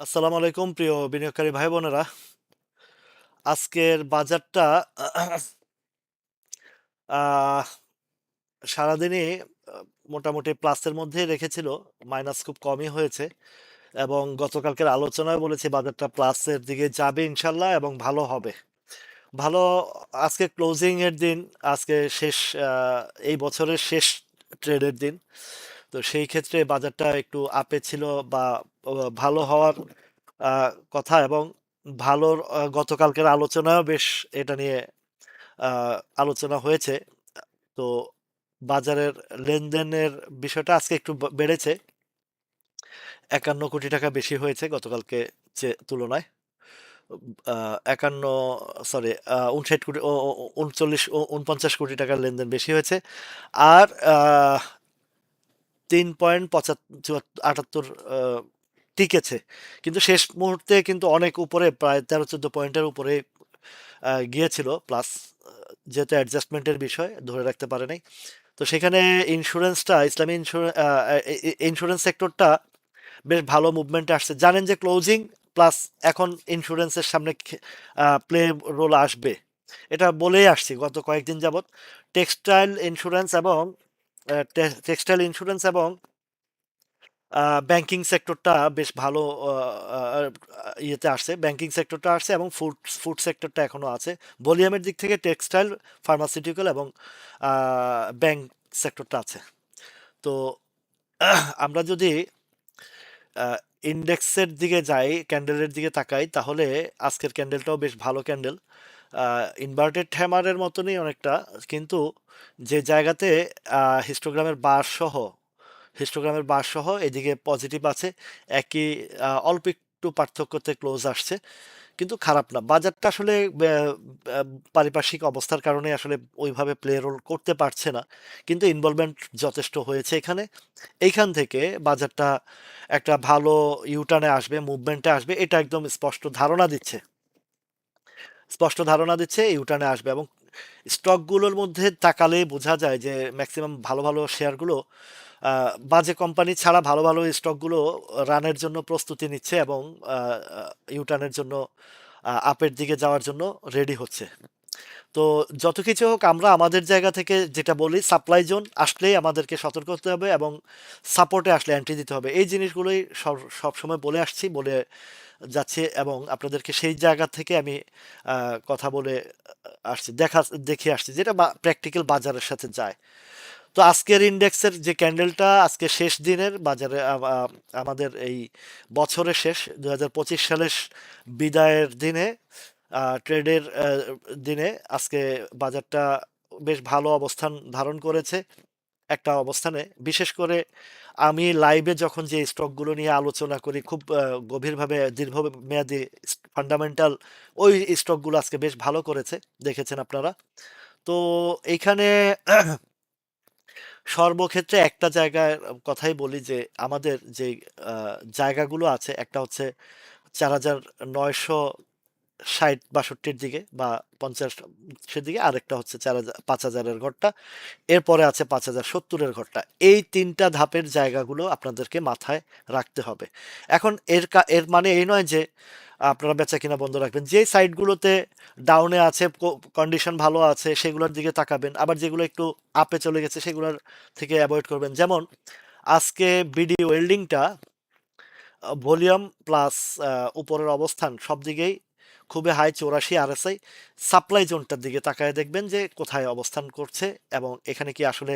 আসসালামু আলাইকুম, প্রিয় বিনিয়োগকারী ভাই বোনেরা আজকের বাজারটা সারাদিনই মোটামুটি প্লাসের মধ্যেই রেখেছিল, মাইনাস খুব কমই হয়েছে। এবং গতকালকের আলোচনায় বলেছি বাজারটা প্লাসের দিকে যাবে ইনশাল্লাহ এবং ভালো হবে। ভালো, আজকে ক্লোজিং এর দিন, আজকে শেষ এই বছরের শেষ ট্রেডের দিন। তো সেই ক্ষেত্রে বাজারটা একটু আপে ছিল বা ভালো হওয়ার কথা এবং ভালোর গতকালকের আলোচনাও বেশ এটা নিয়ে আলোচনা হয়েছে। তো বাজারের লেনদেনের বিষয়টা আজকে একটু বেড়েছে। একান্ন কোটি টাকা বেশি হয়েছে গতকালকে যে তুলনায়। একান্ন, সরি উনষাট কোটি উনচল্লিশ উনপঞ্চাশ কোটি টাকার লেনদেন বেশি হয়েছে। আর তিন পয়েন্ট পঁচাত্তর আটাত্তর টিকেছে। কিন্তু শেষ মুহূর্তে কিন্তু অনেক উপরে, প্রায় তেরো, চোদ্দ পয়েন্টের উপরে গিয়েছিল। প্লাস যেহেতু অ্যাডজাস্টমেন্টের বিষয়, ধরে রাখতে পারে নাই। তো সেখানে ইন্স্যুরেন্সটা, ইসলামী ইন্স্যুরেন্স ইন্স্যুরেন্স সেক্টরটা বেশ ভালো মুভমেন্টে আসছে। জানেন যে ক্লোজিং প্লাস এখন ইন্স্যুরেন্সের সামনে প্লে রোল আসবে। এটা বলেই আসছি, গত কয়েকদিন যাবত টেক্সটাইল ইন্স্যুরেন্স এবং টেক্সটাইল ইন্স্যুরেন্স এবং ব্যাংকিং সেক্টরটা বেশ ভালো ইয়েতে আসছে। ব্যাংকিং সেক্টরটা আসছে এবং ফুড ফুড সেক্টরটা এখনও আছে। ভলিউমের দিক থেকে টেক্সটাইল ফার্মাসিউটিক্যাল এবং ব্যাংক সেক্টরটা আছে। তো আমরা যদি ইন্ডেক্সের দিকে যাই ক্যান্ডেলের দিকে তাকাই, তাহলে আজকের ক্যান্ডেলটাও বেশ ভালো ক্যান্ডেল ইনভার্টেড হ্যামারের মতনই অনেকটা, কিন্তু যে জায়গাতে হিস্টোগ্রামের বার সহ হিস্টোগ্রামের বার সহ এদিকে পজিটিভ আছে, একই অল্প একটু পার্থক্যতে ক্লোজ আসছে, কিন্তু খারাপ না। বাজারটা আসলে পারিপার্শ্বিক অবস্থার কারণে আসলে ওইভাবে প্লে রোল করতে পারছে না, কিন্তু ইনভলভমেন্ট যথেষ্ট হয়েছে এখানে। এইখান থেকে বাজারটা একটা ভালো ইউটার্নে আসবে মুভমেন্টে আসবে, এটা একদম স্পষ্ট ধারণা দিচ্ছে। স্পষ্ট ধারণা দিচ্ছে ইউটার্নে আসবে এবং স্টকগুলোর মধ্যে তাকালে বোঝা যায় যে ম্যাক্সিমাম ভালো ভালো শেয়ারগুলো বাজে কোম্পানি ছাড়া ভালো ভালো স্টকগুলো রানের জন্য প্রস্তুতি নিচ্ছে এবং ইউটার্নের জন্য আপের দিকে যাওয়ার জন্য রেডি হচ্ছে। তো যত কিছু হোক, আমরা আমাদের জায়গা থেকে যেটা বলি সাপ্লাই জোন আসলেই আমাদেরকে সতর্ক হতে হবে এবং সাপোর্টে আসলে এন্ট্রি দিতে হবে। এই জিনিসগুলোই সব সবসময় বলে আসছি, বলে যাচ্ছে এবং আপনাদেরকে সেই জায়গা থেকে আমি কথা বলে আসছি, দেখা, দেখে আসছি, যেটা প্র্যাকটিক্যাল বাজারের সাথে যায়। তো আজকের ইন্ডেক্সের যে ক্যান্ডেলটা আজকে শেষ দিনের বাজারে আমাদের এই বছরের শেষ দু হাজার পঁচিশ সালের বিদায়ের দিনে ট্রেডের দিনে আজকে বাজারটা বেশ ভালো অবস্থান ধারণ করেছে একটা অবস্থানে। বিশেষ করে আমি লাইভে যখন যে স্টকগুলো নিয়ে আলোচনা করি, খুব গভীরভাবে, দীর্ঘমেয়াদী ফান্ডামেন্টাল, ওই স্টকগুলো আজকে বেশ ভালো করেছে, দেখেছেন আপনারা। তো এইখানে সর্বক্ষেত্রে একটা জায়গার কথাই বলি যে আমাদের যে জায়গাগুলো আছে, একটা হচ্ছে চার হাজার নয়শো ষাট বাষট্টির দিকে বা পঞ্চাশের দিকে, আরেকটা হচ্ছে চার হাজার, পাঁচ হাজারের ঘরটা। এরপরে আছে পাঁচ হাজার সত্তরের ঘরটা। এই তিনটা ধাপের জায়গাগুলো আপনাদেরকে মাথায় রাখতে হবে। এখন এর কা- এর মানে এই নয় যে আপনারা বেচা কিনা বন্ধ রাখবেন। যে সাইটগুলোতে ডাউনে আছে কন্ডিশন ভালো আছে, সেগুলোর দিকে তাকাবেন। আবার যেগুলো একটু আপে চলে গেছে, সেগুলোর থেকে অ্যাভয়েড করবেন। যেমন, আজকে বিডি ওয়েল্ডিংটা ভলিউম প্লাস উপরের অবস্থান সব দিকেই খুবই হাই চৌরাশি আরএসআই সাপ্লাই জোনটার দিকে তাকায় দেখবেন যে কোথায় অবস্থান করছে এবং এখানে কি আসলে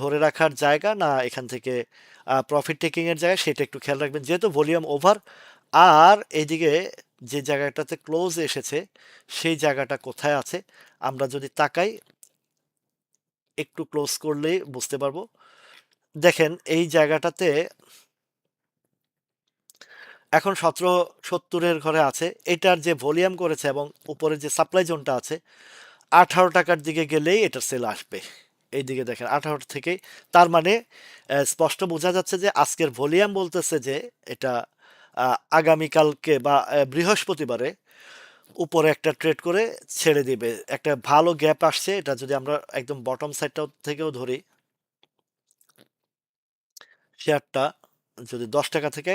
ধরে রাখার জায়গা না এখান থেকে প্রফিট টেকিংয়ের জায়গা সেটা একটু খেয়াল রাখবেন। যেহেতু ভলিউম ওভার আর এইদিকে যে জায়গাটাতে ক্লোজ এসেছে, সেই জায়গাটা কোথায় আছে, আমরা যদি তাকাই, একটু ক্লোজ করলেই বুঝতে পারব। দেখেন, এই জায়গাটাতে এখন সতেরো সত্তরের ঘরে আছে। এটার যে ভলিউম করেছে এবং উপরে যে সাপ্লাই জোনটা আছে, আঠারো টাকার দিকে গেলেই এটার সেল আসবে। এই দিকে দেখেন, আঠারো থেকে, তার মানে স্পষ্ট বোঝা যাচ্ছে যে আজকের ভলিউম বলতেছে যে এটা আগামীকালকে বা বৃহস্পতিবারে উপরে একটা ট্রেড করে ছেড়ে দিবে। একটা ভালো গ্যাপ আসছে, এটা যদি আমরা একদম বটম সাইডটা থেকেও ধরি। শেয়ারটা যদি দশ টাকা থেকে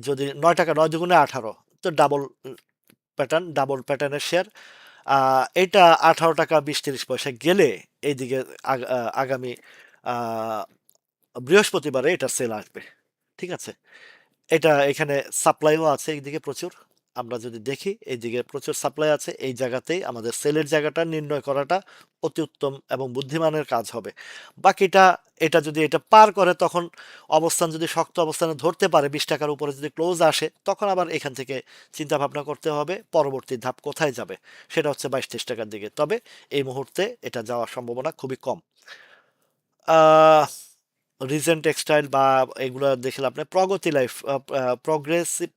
যদি নয় টাকা, নয় দুগুণে আঠারো, তো ডাবল প্যাটার্ন ডাবল প্যাটার্নের শেয়ার এটা আঠারো টাকা বিশ তিরিশ পয়সা গেলে এইদিকে আগ- আগামী বৃহস্পতিবারে এটা সেল আসবে। ঠিক আছে? এটা এখানে সাপ্লাইও আছে এইদিকে প্রচুর। আমরা যদি দেখি, এইদিকে প্রচুর সাপ্লাই আছে, এই জায়গাতেই আমাদের সেলের জায়গাটা নির্ণয় করাটা অতি উত্তম এবং বুদ্ধিমানের কাজ হবে। বাকিটা, এটা যদি এটা পার করে, তখন অবস্থান যদি শক্ত অবস্থানে ধরতে পারে, বিশ টাকার উপরে যদি ক্লোজ আসে, তখন আবার এখান থেকে চিন্তা ভাবনা করতে হবে, পরবর্তী ধাপ কোথায় যাবে? সেটা হচ্ছে বাইশ তেইশ টাকার দিকে। তবে এই মুহূর্তে এটা যাওয়ার সম্ভাবনা খুবই কম। রিজেন্ট টেক্সটাইল বা এগুলো দেখলে আপনি প্রগতি লাইফ প্রগ্রেসিভ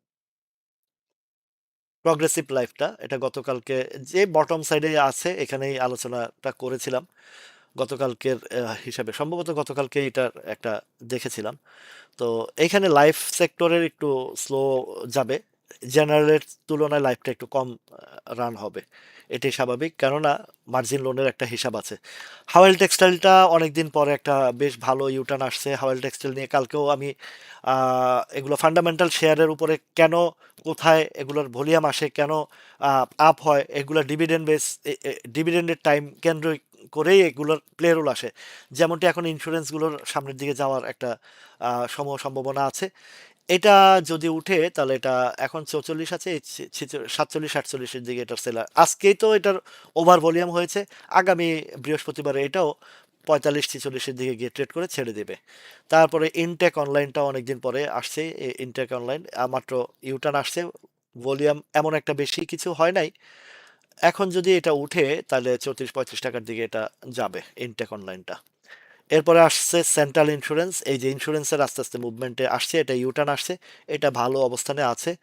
প্রগ্রেসিভ লাইফটা এটা গতকালকে যে বটম সাইডে আছে, এখানেই আলোচনাটা করেছিলাম। গতকালকের হিসাবে, সম্ভবত গতকালকে এটার একটা দেখেছিলাম। তো এখানে লাইফ সেক্টরের একটু স্লো যাবে। জেনারেলের তুলনায় লাইফটা একটু কম রান হবে। এটাই স্বাভাবিক। কেননা মার্জিন লোনের একটা হিসাব আছে। হাওয়েল টেক্সটাইলটা অনেকদিন পরে একটা বেশ ভালো ইউটার্ন আসছে। হাওয়েল টেক্সটাইল নিয়ে কালকেও আমি এগুলো ফান্ডামেন্টাল শেয়ারের উপরে কেন, কোথায়, এগুলোর ভলিউম আসে, কেন আপ হয়, এগুলো ডিভিডেন্ড বেস ডিভিডেন্ডের টাইম কেন্দ্র করেই এগুলোর প্লে রোল আসে। যেমনটি এখন ইন্স্যুরেন্সগুলোর সামনের দিকে যাওয়ার একটা সম সম্ভাবনা আছে। এটা যদি উঠে, তাহলে এটা এখন চৌচল্লিশ আছে সাতচল্লিশ, আটচল্লিশের দিকে এটার সেলার আজকেই তো এটার ওভার ভলিউম হয়েছে। আগামী বৃহস্পতিবারে এটাও পঁয়তাল্লিশ, ছিচল্লিশের দিকে গিয়ে ট্রেড করে ছেড়ে দেবে। তারপরে ইনটেক অনলাইনটাও অনেকদিন পরে আসছে ইনটেক অনলাইন মাত্র ইউটার্ন আসছে ভলিউম এমন একটা বেশি কিছু হয় নাই। এখন যদি এটা উঠে, তাহলে চৌত্রিশ, পঁয়ত্রিশ টাকার দিকে এটা যাবে ইনটেক অনলাইনটা এরপরে আসছে সেন্ট্রাল ইন্স্যুরেন্স এই যে ইন্স্যুরেন্সের আস্তে আস্তে মুভমেন্টে আসছে, এটা ইউটার্ন আসছে, এটা ভালো অবস্থানে আছে।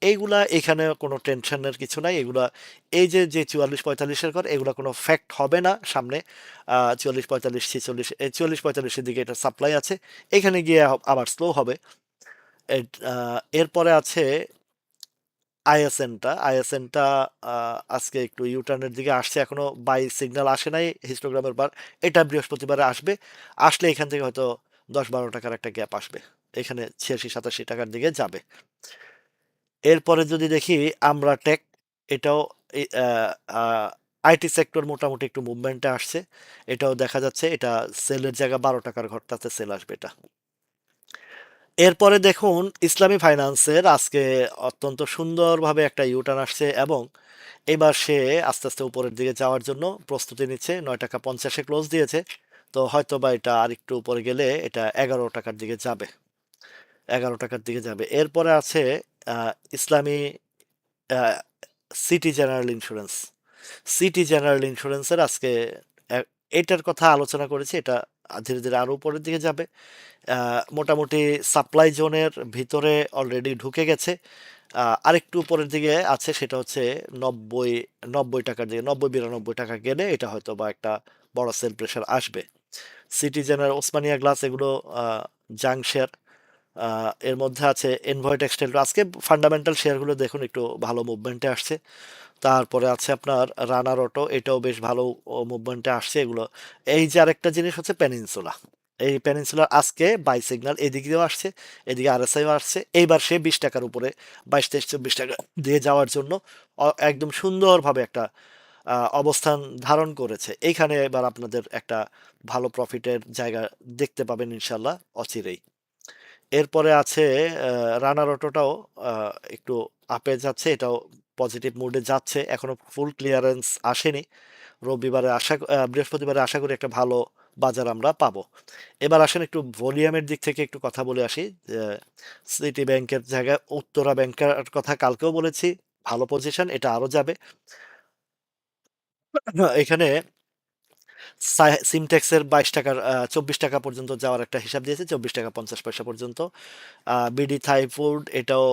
এইগুলা এখানে কোনো টেনশনের কিছু নাই। এগুলা, এই যে যে চুয়াল্লিশ পঁয়তাল্লিশের ঘর, এগুলা কোনো ফ্যাক্ট হবে না সামনে। চুয়াল্লিশ পঁয়তাল্লিশ, ছেচল্লিশ চুয়াল্লিশ পঁয়তাল্লিশের দিকে এটা সাপ্লাই আছে। এখানে গিয়ে আবার স্লো হবে। এর- এরপরে আছে আইএসএনটা আইএসএনটা আজকে একটু ইউটার্নের দিকে আসছে, এখনও বাই সিগন্যাল আসে নাই হিস্টোগ্রামের বার, এটা বৃহস্পতিবারে আসবে, আসলে এখান থেকে হয়তো দশ বারো টাকার একটা গ্যাপ আসবে, এখানে ছিয়াশি, সাতাশি টাকার দিকে যাবে। এরপরে যদি দেখি আমরা টেক এটাও আইটি সেক্টর মোটামুটি একটু মুভমেন্টে আসছে, এটাও দেখা যাচ্ছে, এটা সেলের জায়গা বারো টাকার ঘরটাতে সেল আসবে এটা। এরপরে দেখুন, ইসলামী ফাইন্যান্সের আজকে অত্যন্ত সুন্দরভাবে একটা ইউটার্ন আসছে এবং এবার সে আস্তে আস্তে উপরের দিকে যাওয়ার জন্য প্রস্তুতি নিচ্ছে। নয় টাকা পঞ্চাশে ক্লোজ দিয়েছে। তো হয়তো বা এটা আরেকটু উপরে গেলে এটা এগারো টাকার দিকে যাবে। এগারো টাকার দিকে যাবে। এরপরে আছে Islami city general insurance city general ইন্স্যুরেন্সের আজকে এটার কথা আলোচনা করেছি। এটা ধীরে ধীরে আরও উপরের দিকে যাবে। মোটামুটি সাপ্লাই জোনের ভিতরে অলরেডি ঢুকে গেছে। আরেকটু উপরের দিকে আছে, সেটা হচ্ছে নব্বই নব্বই টাকার দিকে, নব্বই, বিরানব্বই টাকা গেলে এটা হয়তো বা একটা বড় সেল প্রেশার আসবে। সিটিজেনের ওসমানিয়া গ্লাস এগুলো জাং শেয়ার এর মধ্যে আছে এনভয় টেক্সটাইল আজকে ফান্ডামেন্টাল শেয়ারগুলো দেখুন, একটু ভালো মুভমেন্টে আসছে। তারপরে আছে আপনার রানার অটো এটাও বেশ ভালো মুভমেন্টে আসছে এগুলো। এই যে আরেকটা জিনিস হচ্ছে পেনিনসুলা এই পেনিনসুলার আজকে বাই সিগন্যাল এদিকেও আসছে, এদিকে আর আরএসআইও আসছে। এইবার সে বিশ টাকার উপরে, বাইশ, তেইশ, চব্বিশ টাকা দিয়ে যাওয়ার জন্য একদম সুন্দরভাবে একটা অবস্থান ধারণ করেছে। এইখানে এবার আপনাদের একটা ভালো প্রফিটের জায়গা দেখতে পাবেন ইনশাল্লাহ অচিরেই। এরপরে আছে রানার অটোটাও একটু আপে যাচ্ছে, এটাও পজিটিভ মুডে যাচ্ছে এখনও ফুল ক্লিয়ারেন্স আসেনি। রবিবারে আশা বৃহস্পতিবারে আশা করি একটা ভালো বাজার আমরা পাবো। এবার আসেন একটু ভলিউমের দিক থেকে একটু কথা বলে আসি সিটি ব্যাংকের জায়গায় উত্তরা ব্যাংকের কথা কালকেও বলেছি, ভালো পজিশন এটা আরও যাবে। এখানে সিমটেক্সের বাইশ টাকার চব্বিশ টাকা পর্যন্ত যাওয়ার একটা হিসাব দিয়েছে, চব্বিশ টাকা পঞ্চাশ পয়সা পর্যন্ত। বিডি থাই ফুড এটাও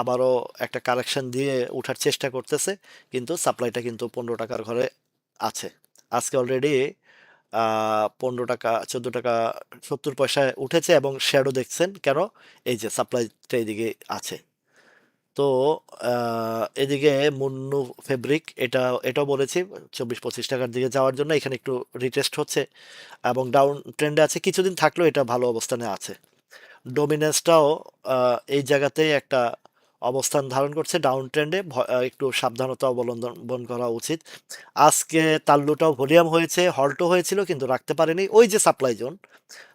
আবারও একটা কারেকশন দিয়ে ওঠার চেষ্টা করতেছে, কিন্তু সাপ্লাইটা কিন্তু পনেরো টাকার ঘরে আছে। আজকে অলরেডি পনেরো টাকা, চোদ্দ টাকা, সত্তর পয়সায় উঠেছে এবং শ্যাডো দেখছেন কেন? এই যে সাপ্লাইটা এদিকে আছে। তো এদিকে মুন্নু ফেব্রিক এটা, এটাও বলেছি চব্বিশ পঁচিশ টাকার দিকে যাওয়ার জন্য, এখানে একটু রিটেস্ট হচ্ছে এবং ডাউন ট্রেন্ডে আছে, কিছুদিন থাকলেও এটা ভালো অবস্থানে আছে। ডোমিনেন্সটাও এই জায়গাতেই একটা অবস্থান ধারণ করছে ডাউন ট্রেন্ডে একটু সাবধানতা অবলম্বন করা উচিত। আজকে তাল্লুটাও ভলিউম হয়েছে হল্টও হয়েছিল, কিন্তু রাখতে পারেনি। ওই যে সাপ্লাই জোন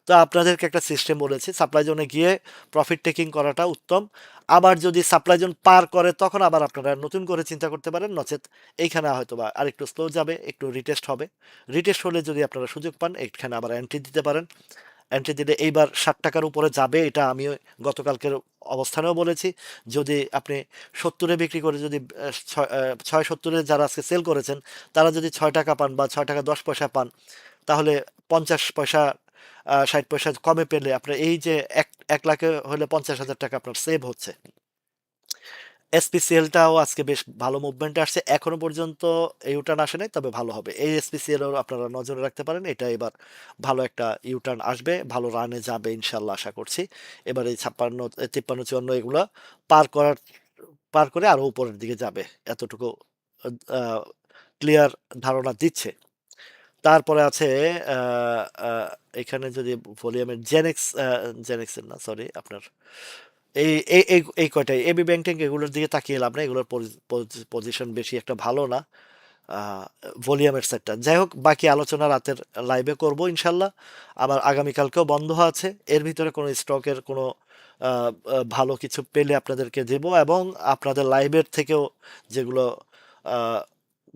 তো আপনাদেরকে একটা সিস্টেম বলেছি সাপ্লাই জোনে গিয়ে প্রফিট টেকিং করাটা উত্তম। আবার যদি সাপ্লাই জোন পার করে, তখন আবার আপনারা নতুন করে চিন্তা করতে পারেন, নচেত এইখানে হয়তো বা আরেকটু স্লো যাবে, একটু রিটেস্ট হবে। রিটেস্ট হলে যদি আপনারা সুযোগ পান, এইখানে আবার এন্ট্রি দিতে পারেন। এন্ট্রি দিলে এইবার ষাট টাকার উপরে যাবে, এটা আমি গতকালকের অবস্থানেও বলেছি, যদি আপনি সত্তরে বিক্রি করে যদি ছয় সত্তরে যারা আজকে সেল করেছেন, তারা যদি ছয় টাকা পান বা ছয় টাকা দশ পয়সা পান, তাহলে পঞ্চাশ পয়সা ষাট পয়সা কমে পেলে আপনার এই যে এক এক লাখে হলে পঞ্চাশ হাজার টাকা আপনার সেভ হচ্ছে। এসপিসিএলটাও আজকে বেশ ভালো মুভমেন্টে আসছে। এখনও পর্যন্ত এই ইউটার্ন আসে নাই, তবে ভালো হবে। এই এসপিসিএলও আপনারা নজরে রাখতে পারেন, এটা এবার ভালো একটা ইউটার্ন আসবে, ভালো রানে যাবে ইনশাল্লাহ আশা করছি। এবার এই ছাপ্পান্ন, তিপ্পান্ন, চুয়ান্ন এগুলো পার করার, পার করে আরও উপরের দিকে যাবে, এতটুকু ক্লিয়ার ধারণা দিচ্ছে। তারপরে আছে এখানে যদি ভলিউমের জেনেক্স জেনেক্সের না সরি আপনার এই এই এই কয়টাই। এবি ব্যাংক ট্যাঙ্ক এগুলোর দিকে তাকিয়ে লাভ না এগুলোর পজিশন বেশি একটা ভালো না ভলিউমের সেটটা যাই হোক, বাকি আলোচনা রাতের লাইভে করব ইনশাল্লাহ। আবার আগামীকালকেও বন্ধ আছে। এর ভিতরে কোনো স্টকের কোনো ভালো কিছু পেলে আপনাদেরকে দেব এবং আপনাদের লাইভের থেকেও যেগুলো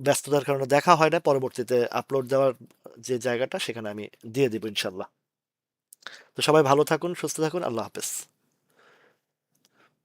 ব্যস্ততার কারণে দেখা হয় না, পরবর্তীতে আপলোড দেওয়ার যে জায়গাটা সেখানে আমি দিয়ে দেবো ইনশাল্লাহ। তো সবাই ভালো থাকুন, সুস্থ থাকুন, আল্লাহ হাফেজ।